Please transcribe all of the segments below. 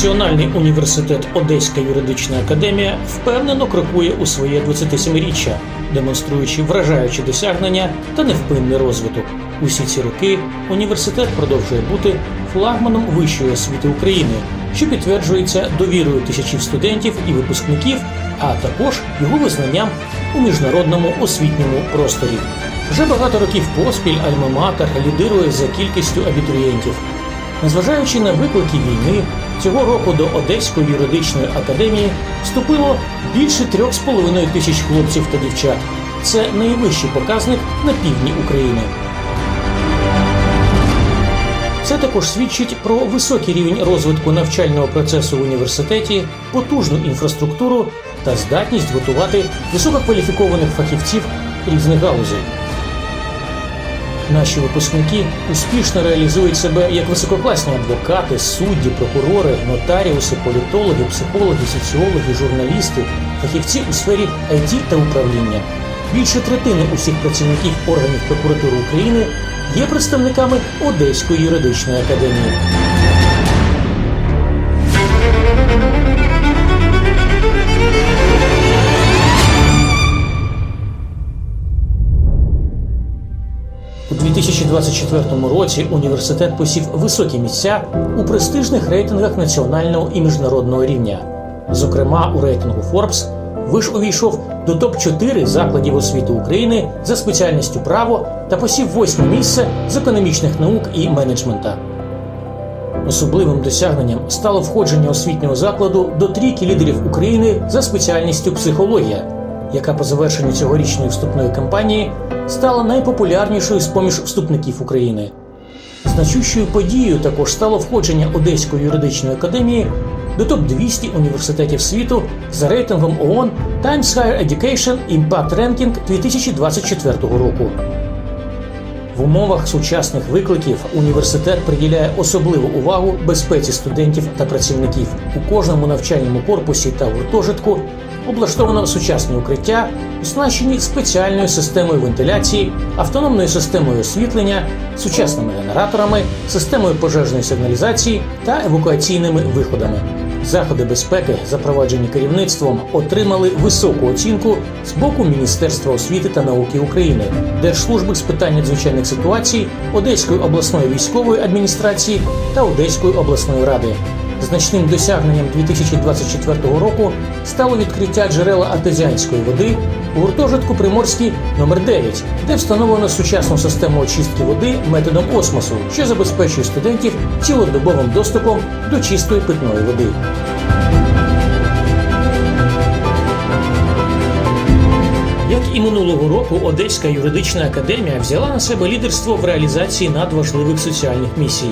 Національний університет Одеська юридична академія впевнено крокує у своє 27-річчя, демонструючи вражаючі досягнення та невпинний розвиток. Усі ці роки університет продовжує бути флагманом вищої освіти України, що підтверджується довірою тисячів студентів і випускників, а також його визнанням у міжнародному освітньому просторі. Вже багато років поспіль Альма-Матер лідирує за кількістю абітурієнтів. Незважаючи на виклики війни, цього року до Одеської юридичної академії вступило більше трьох з половиною тисяч хлопців та дівчат. Це найвищий показник на півдні України. Це також свідчить про високий рівень розвитку навчального процесу в університеті, потужну інфраструктуру та здатність готувати висококваліфікованих фахівців різних галузей. Наші випускники успішно реалізують себе як висококласні адвокати, судді, прокурори, нотаріуси, політологи, психологи, соціологи, журналісти, фахівці у сфері IT та управління. Більше третини усіх працівників органів прокуратури України є представниками Одеської юридичної академії. 2024 році університет посів високі місця у престижних рейтингах національного і міжнародного рівня. Зокрема, у рейтингу Forbes виш увійшов до топ-4 закладів освіти України за спеціальністю право та посів восьме місце з економічних наук і менеджмента. Особливим досягненням стало входження освітнього закладу до трійки лідерів України за спеціальністю психологія, яка по завершенню цьогорічної вступної кампанії стала найпопулярнішою з поміж вступників України. Значущою подією також стало входження Одеської юридичної академії до топ-200 університетів світу за рейтингом ООН Times Higher Education Impact Ranking 2024 року. В умовах сучасних викликів університет приділяє особливу увагу безпеці студентів та працівників. У кожному навчальному корпусі та гуртожитку облаштовано сучасні укриття, оснащені спеціальною системою вентиляції, автономною системою освітлення, сучасними генераторами, системою пожежної сигналізації та евакуаційними виходами. Заходи безпеки, запроваджені керівництвом, отримали високу оцінку з боку Міністерства освіти та науки України, Держслужби з питань надзвичайних ситуацій, Одеської обласної військової адміністрації та Одеської обласної ради. Значним досягненням 2024 року стало відкриття джерела артезіанської води у гуртожитку Приморський номер 9 де встановлено сучасну систему очистки води методом осмосу, що забезпечує студентів цілодобовим доступом до чистої питної води. Як і минулого року, Одеська юридична академія взяла на себе лідерство в реалізації надважливих соціальних місій.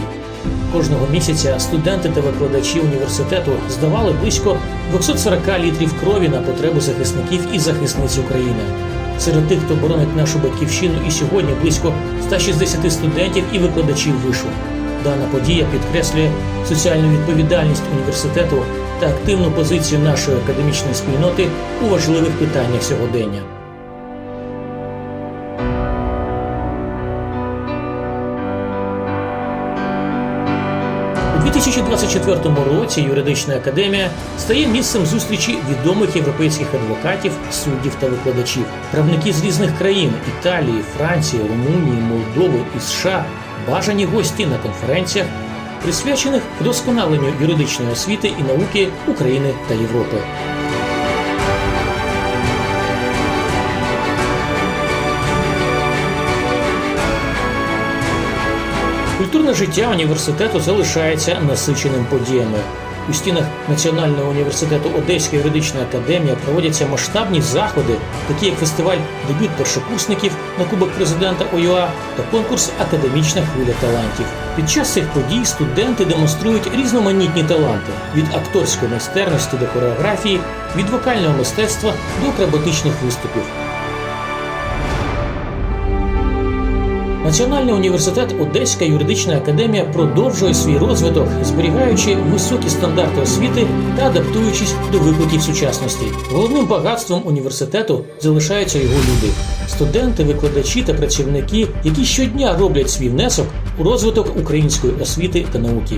Кожного місяця студенти та викладачі університету здавали близько 240 літрів крові на потреби захисників і захисниць України. Серед тих, хто боронить нашу батьківщину, і сьогодні близько 160 студентів і викладачів вишу. Дана подія підкреслює соціальну відповідальність університету та активну позицію нашої академічної спільноти у важливих питаннях сьогодення. 2024 році юридична академія стає місцем зустрічі відомих європейських адвокатів, суддів та викладачів. Правники з різних країн Італії, Франції, Румунії, Молдови і США бажані гості на конференціях, присвячених вдосконаленню юридичної освіти і науки України та Європи. Культурне життя університету залишається насиченим подіями. У стінах Національного університету Одеська юридична академія проводяться масштабні заходи, такі як фестиваль дебют першокурсників на Кубок президента ОЮА та конкурс Академічна хвиля талантів. Під час цих подій студенти демонструють різноманітні таланти від акторської майстерності до хореографії, від вокального мистецтва до акробатичних виступів. Національний університет Одеська юридична академія продовжує свій розвиток, зберігаючи високі стандарти освіти та адаптуючись до викликів сучасності. Головним багатством університету залишаються його люди студенти, викладачі та працівники, які щодня роблять свій внесок у розвиток української освіти та науки.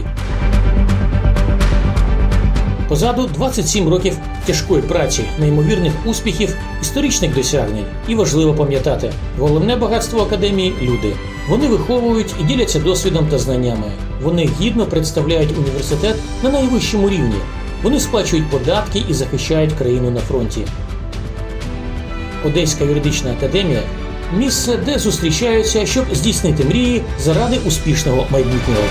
Позаду 27 років тяжкої праці, неймовірних успіхів, історичних досягнень. І важливо пам'ятати, головне багатство академії люди. Вони виховують і діляться досвідом та знаннями. Вони гідно представляють університет на найвищому рівні. Вони сплачують податки і захищають країну на фронті. Одеська юридична академія місце, де зустрічаються, щоб здійснити мрії заради успішного майбутнього.